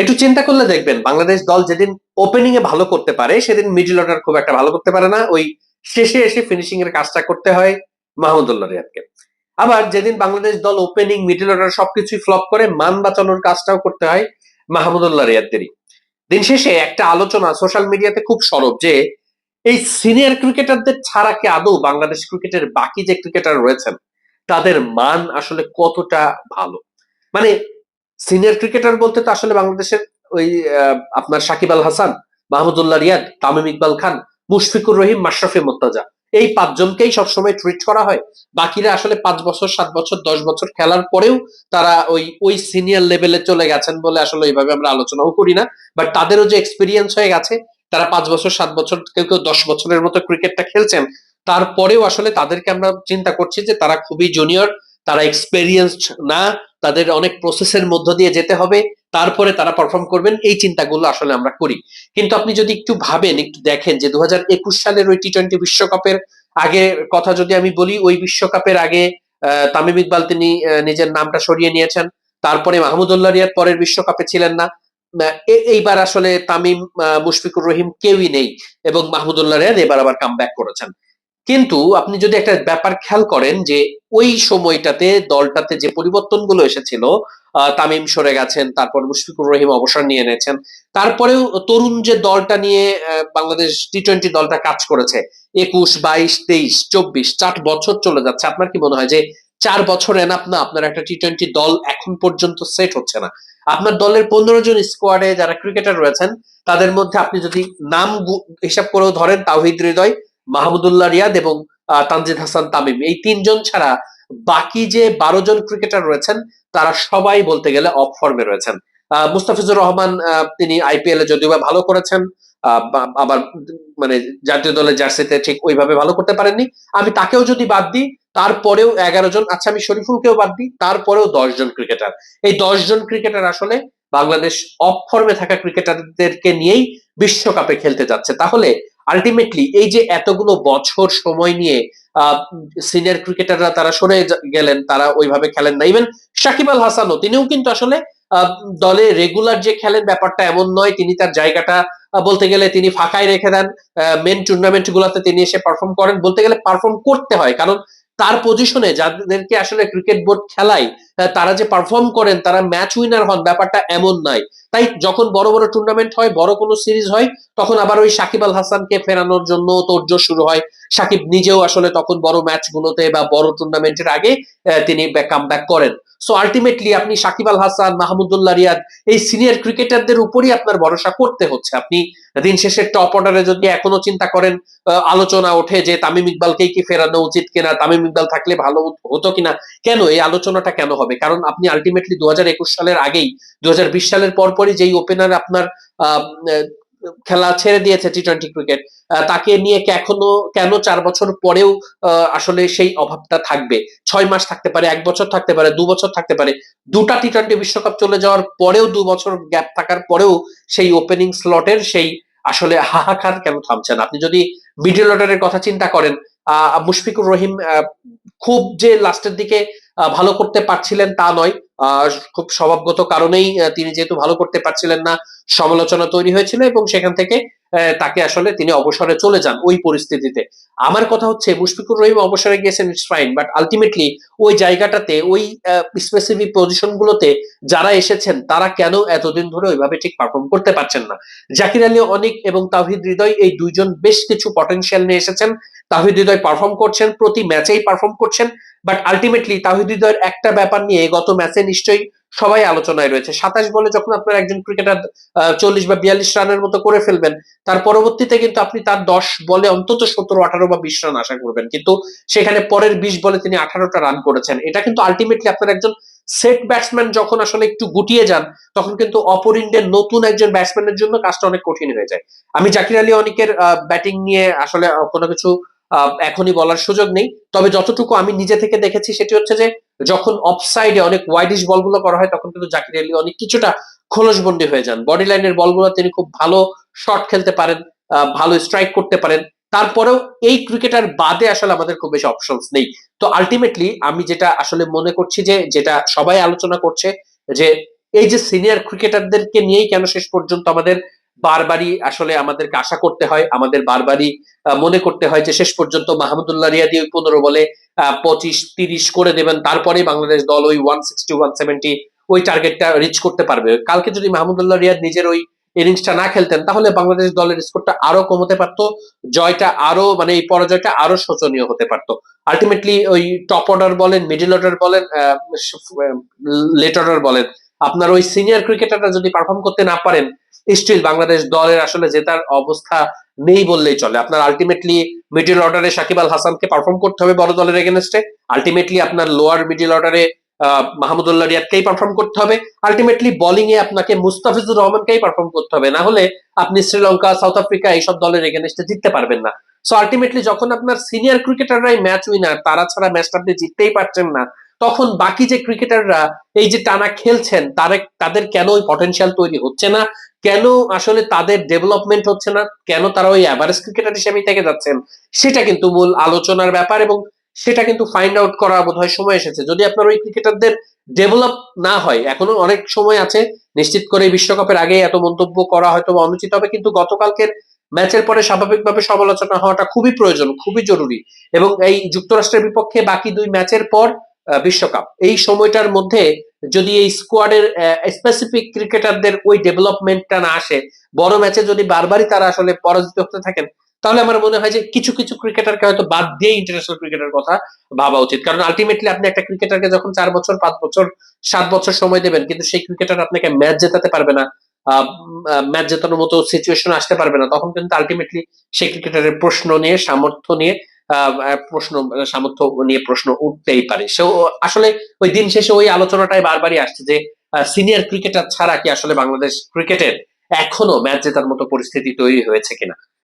একটু চিন্তা করলে দেখবেন, বাংলাদেশ দল যেদিন ওপেনিং এ ভালো করতে পারে, সেদিন মিডল অর্ডার খুব একটা ভালো করতে পারে না। ওই শেষে এসে ফিনিশিং এর কাজটা করতে হয় মাহমুদুল্লাহ রিয়াদকে। আবার যেদিন বাংলাদেশ দল ওপেনিং মিডল অর্ডার সবকিছুই ফ্লপ করে, মান বাঁচানোর কাজটাও করতে হয় মাহমুদুল্লাহ রিয়াদদেরই। দিন শেষে একটা আলোচনা সোশ্যাল মিডিয়াতে খুব সরব যে, এই সিনিয়র ক্রিকেটারদের ছাড়া কি আদৌ বাংলাদেশ ক্রিকেটের বাকি যে ক্রিকেটার রয়েছেন, তাদের মান আসলে কতটা ভালো? মানে সিনিয়র ক্রিকেটার বলতে তো আসলে বাংলাদেশের ওই আপনার সাকিব আল হাসান, মাহমুদুল্লাহ রিয়াদ, তামিম ইকবাল খান, মুশফিকুর রহিম, মাশরাফি মোর্তাজা। এই পাঁচজনকেই সবসময় ট্রিট করা হয়। বাকিরা আসলে পাঁচ বছর, সাত বছর, দশ বছর খেলার পরেও তারা ওই ওই সিনিয়র লেভেলে চলে গেছেন বলে আসলে এইভাবে আমরা আলোচনাও করি না। বাট তাদেরও যে এক্সপিরিয়েন্স হয়ে গেছে, তারা পাঁচ বছর, সাত বছর, কেউ কেউ দশ বছরের মতো ক্রিকেটটা খেলছেন, তারপরেও আসলে তাদেরকে আমরা চিন্তা করছি যে তারা খুবই জুনিয়র তারা এক্সপেরিয়েন্সড না, তাদের অনেক প্রসেসের মধ্য দিয়ে যেতে হবে, তারপরে তারা পারফর্ম করবেন, এই চিন্তাগুলো আসলে আমরা করি। কিন্তু আপনি যদি একটু ভাবেন, একটু দেখেন যে দু সালের ওই টি টোয়েন্টি বিশ্বকাপের আগে কথা যদি আমি বলি, ওই বিশ্বকাপের আগে তামিম ইকবাল তিনি নিজের নামটা সরিয়ে নিয়েছেন, তারপরে মাহমুদুল্লাহ রিয়াদ পরের বিশ্বকাপে ছিলেন না এইবার আসলে তামিম মুশফিকুর রহিম কেউই নেই এবং মাহমুদুল্লাহ রিয়াদ এবার আবার কাম করেছেন। কিন্তু আপনি যদি একটা ব্যাপার খেয়াল করেন যে ওই সময়টাতে দলটাতে যে পরিবর্তনগুলো এসেছিল তামিম সরে গেছেন, তারপর মুশফিকুর রহিম অবসর নিয়ে নিয়েছেন তারপরেও তরুণ যে দলটা নিয়ে বাংলাদেশ টি টোয়েন্টি দলটা কাজ করেছে, একুশ, বাইশ, তেইশ, চব্বিশ, চার বছর চলে যাচ্ছে। আপনার কি মনে হয় যে চার বছর এনাফ না? আপনার একটা টি টোয়েন্টি দল এখন পর্যন্ত সেট হচ্ছে না। আপনার দলের পনেরো জন স্কোয়াডে যারা ক্রিকেটার রয়েছেন, তাদের মধ্যে আপনি যদি নাম হিসাব করেও ধরেন, তাওহিদ হৃদয় মাহমুদুল্লাহ রিয়াদ এবং তানজিদ হাসান তামিম। এই তিনজন ছাড়া বাকি যে বারো জন ক্রিকেটার রয়েছেন, তারা সবাই বলতে গেলে অফ ফর্মে রয়েছেন। মুস্তাফিজুর রহমান তিনি আইপিএল এ যদিও ভালো করেছেন আবার মানে জাতীয় দলের জার্সিতে ঠিক ওইভাবে ভালো করতে পারেননি। আমি তাকেও যদি বাদ দিই, তারপরেও এগারো জন আচ্ছা আমি শরীফুলকেও বাদ দিই, তারপরেও দশ জন ক্রিকেটার। এই জন ক্রিকেটার আসলে বাংলাদেশ অফ ফর্মে থাকা ক্রিকেটারদেরকে নিয়েই বিশ্বকাপে খেলতে যাচ্ছে। তাহলে আলটিমেটলি এই যে এতগুলো বছর সময় নিয়ে সিনিয়র ক্রিকেটাররা তারা সরে গেলেন, তারা ওইভাবে খেলেন না। ইভেন সাকিব আল হাসানও তিনিও কিন্তু আসলে দলে রেগুলার যে খেলেন ব্যাপারটা এমন নয়, তিনি তার জায়গাটা বলতে গেলে তিনি ফাঁকায় রেখে দেন। মেন টুর্নামেন্ট গুলাতে তিনি এসে পারফর্ম করেন। বলতে গেলে পারফর্ম করতে হয়, কারণ তার পজিশনে যাদেরকে আসলে ক্রিকেট বোর্ড খেলায় তারা যে পারফর্ম করেন, তারা ম্যাচ উইনার হন, ব্যাপারটা এমন নাই তাই যখন বড় বড় টুর্নামেন্ট হয়, বড় কোনো সিরিজ হয়, তখন আবার ওই সাকিব আল হাসানকে ফেরানোর জন্য তোড়জোড় শুরু হয়। সাকিব নিজেও আসলে তখন বড় ম্যাচগুলোতে বা বড় টুর্নামেন্টের আগে তিনি কাম করেন। সো আলটিমেটলি আপনি সাকিব আল হাসান, মাহমুদুল্লাহ রিয়াদ, এই সিনিয়র ক্রিকেটারদের উপরই আপনার ভরসা করতে হচ্ছে। আপনি দিন শেষের টপ অর্ডারে যদি এখনও চিন্তা করেন আলোচনা ওঠে যে তামিম ইকবালকেই কি ফেরানো উচিত কিনা, তামিম ইকবাল থাকলে ভালো হতো কিনা, কেন এই আলোচনাটা কেন হবে? কারণ আপনি আলটিমেটলি দু হাজার একুশ সালের আগেই দু হাজার বিশ সালের পরপরই যেই ওপেনার আপনার খেলা ছেড়ে দিয়েছে টি টোয়েন্টি ক্রিকেট তাকে নিয়ে এখনও কেন চার বছর পরেও আসলে সেই অভাবটা থাকবে? ছয় মাস থাকতে পারে এক বছর থাকতে পারে দু বছর থাকতে পারে। দুটা টি টোয়েন্টি বিশ্বকাপ চলে যাওয়ার পরেও দু বছর গ্যাপ থাকার পরেও সেই ওপেনিং স্লটের সেই আসলে হাহাকার কেন থামছে না? আপনি যদি মিডল অর্ডারের কথা চিন্তা করেন আহ, মুশফিকুর রহিম খুব যে লাস্টের দিকে ভালো করতে পারছিলেন তা নয়। খুব স্বভাবগত কারণেই তিনি যেহেতু ভালো করতে পারছিলেন না, সমালোচনা তৈরি হয়েছিল এবং সেখান থেকে তাকে আসলে তিনি অবসরে চলে যান ওই পরিস্থিতিতে। আমার কথা হচ্ছে, মুশফিকুর রহিম অবসরে গিয়েছেন ইটস ফাইন, বাট আলটিমেটলি ওই জায়গাটাতে, ওই স্পেসিফিক পজিশন গুলোতে যারা এসেছেন, তারা কেন এতদিন ধরে ওইভাবে ঠিক পারফর্ম করতে পারছেন না? জাকির আলী অনিক এবং তাহিদ হৃদয় এই দুইজন বেশ কিছু পটেনশিয়াল নিয়ে এসেছেন। তাহিদ হৃদয় পারফর্ম করছেন, প্রতি ম্যাচেই পারফর্ম করছেন বাট আলটিমেটলি তাহিদ হৃদয়ের একটা ব্যাপার নিয়ে গত ম্যাচে নিশ্চয়ই সবাই আলোচনায় রয়েছে। সাতাশ বলে যখন আপনার একজন ক্রিকেটার চল্লিশ বা বিয়াল্লিশ রানের মতো করে ফেলবেন, তার পরবর্তীতে কিন্তু আপনি তার দশ বলে অন্তত সতেরো, আঠারো বা বিশ রান আশা করবেন। কিন্তু সেখানে পরের বিশ বলে তিনি আঠারোটা রান করেছেন। এটা কিন্তু আলটিমেটলি আপনার একজন সেট ব্যাটসম্যান যখন আসলে একটু গুটিয়ে যান, তখন কিন্তু অপর ইন্ডিয়ার নতুন একজন ব্যাটসম্যানের জন্য কাজটা অনেক কঠিন হয়ে যায়। আমি জাকির আলী অনিকের ব্যাটিং নিয়ে আসলে কোনো কিছু এখনই বলার সুযোগ নেই। তবে যতটুকু আমি নিজে থেকে দেখেছি সেটি হচ্ছে যে, যখন অফসাইডে অনেক ওয়াইডিশ বলগুলো করা হয়, তখন কিন্তু জাকির আলী অনেক কিছুটা খোলসবন্দি হয়ে যান। বডি লাইনের বলগুলো তিনি খুব ভালো শট খেলতে পারেন ভালো স্ট্রাইক করতে পারেন। তারপরেও এই ক্রিকেটার বাদে আসলে আমাদের খুব বেশি অপশনস নেই। তো আলটিমেটলি আমি যেটা আসলে মনে করছি যে, যেটা সবাই আলোচনা করছে যে, এই যে সিনিয়র ক্রিকেটারদেরকে নিয়েই কেন শেষ পর্যন্ত আমাদের বারবারই আসলে আমাদেরকে আশা করতে হয়, আমাদের বারবারই মনে করতে হয় যে শেষ পর্যন্ত মাহমুদুল্লাহ রিয়াদি ওই পনেরো বলে পঁচিশ, তিরিশ করে দেবেন তারপরে বাংলাদেশ দল ওই ওয়ান সিক্সটি ওয়ান সেভেন্টি ওই টার্গেটটা রিচ করতে পারবে। কালকে যদি মাহমুদুল্লাহ রিয়াদ নিজের ওই ইনিংসটা না খেলতেন, তাহলে বাংলাদেশ দলের স্কোরটা আরও কমতে পারতো, জয়টা আরও মানে এই পরাজয়টা আরও শোচনীয় হতে পারতো। আলটিমেটলি ওই টপ অর্ডার বলেন মিডিল অর্ডার বলেন লেট অর্ডার বলেন আপনার ওই সিনিয়র ক্রিকেটাররা যদি পারফর্ম করতে না পারেন স্টিল বাংলাদেশ দলের আসলে জেতার অবস্থা নেই বললেই চলে। আপনার আলটিমেটলি মিডল অর্ডারে সাকিব আল হাসানকে পারফর্ম করতে হবে বড় দলের এগেনস্টে আলটিমেটলি আপনার লোয়ার মিডিল অর্ডারে মাহমুদুল্লাহ রিয়াদকেই পারফর্ম করতে হবে। আলটিমেটলি বোলিং এ আপনাকে মুস্তাফিজুর রহমানকেই পারফর্ম করতে হবে। না হলে আপনি শ্রীলঙ্কা, সাউথ আফ্রিকা এইসব দলের এগেনস্টে জিততে পারবেন না। সো আলটিমেটলি যখন আপনার সিনিয়র ক্রিকেটাররাই ম্যাচ উইনার তারা ছাড়া ম্যাচটা আপনি জিততেই পারছেন না তখন বাকি যে ক্রিকেটাররা এই যে টানা খেলছেন, তারা, তাদের কেন ওই পটেনশিয়াল তৈরি হচ্ছে না? কেন আসলে তাদের ডেভেলপমেন্ট হচ্ছে না? কেন তারা ওই অ্যাভারেজ ক্রিকেটার হিসেবেই থেকে যাচ্ছেন? সেটা কিন্তু মূল আলোচনার ব্যাপার এবং সেটা কিন্তু ফাইন্ড আউট করা বোধহয় সময় এসেছে। যদি আপনার ওই ক্রিকেটারদের ডেভেলপ না হয়, এখনও অনেক সময় আছে, নিশ্চিত করে বিশ্বকাপের আগে এত মন্তব্য করা হয়তো অনুচিত হবে, কিন্তু গতকালকের ম্যাচের পরে স্বাভাবিকভাবে সমালোচনা হওয়াটা খুবই প্রয়োজন, খুবই জরুরি। এবং এই যুক্তরাষ্ট্রের বিপক্ষে বাকি দুই ম্যাচের পর বিশ্বকাপ। এই সময়টার মধ্যে যদি এই স্কোয়াডের স্পেসিফিক ক্রিকেটারদের ওই ডেভেলপমেন্টটা না আসে, বড় ম্যাচে যদি বারবারই তারা আসলে পরাজিত হতে থাকেন, তাহলে আমার মনে হয় যে কিছু কিছু ক্রিকেটারকে হয়তো বাদ দিয়ে ইন্টারন্যাশনাল ক্রিকেটের কথা ভাবা উচিত। কারণ আলটিমেটলি আপনি একটা ক্রিকেটারকে যখন চার বছর, পাঁচ বছর, সাত বছর সময় দেবেন, কিন্তু সেই ক্রিকেটার আপনাকে ম্যাচ জেতাতে পারবে না ম্যাচ জেতানোর মতো সিচুয়েশন আসতে পারবে না, তখন কিন্তু আলটিমেটলি সেই ক্রিকেটারের প্রশ্ন নিয়ে, সামর্থ্য নিয়ে প্রশ্ন, সামর্থ্য নিয়ে প্রশ্ন উঠতেই পারে। সে আসলে ওই দিন শেষে ওই আলোচনাটাই বারবারই আসছে যে সিনিয়র ক্রিকেটার ছাড়া কি আসলে বাংলাদেশ ক্রিকেটের এখনও ম্যাচ জেতার মতো পরিস্থিতি তৈরি হয়েছে কিনা?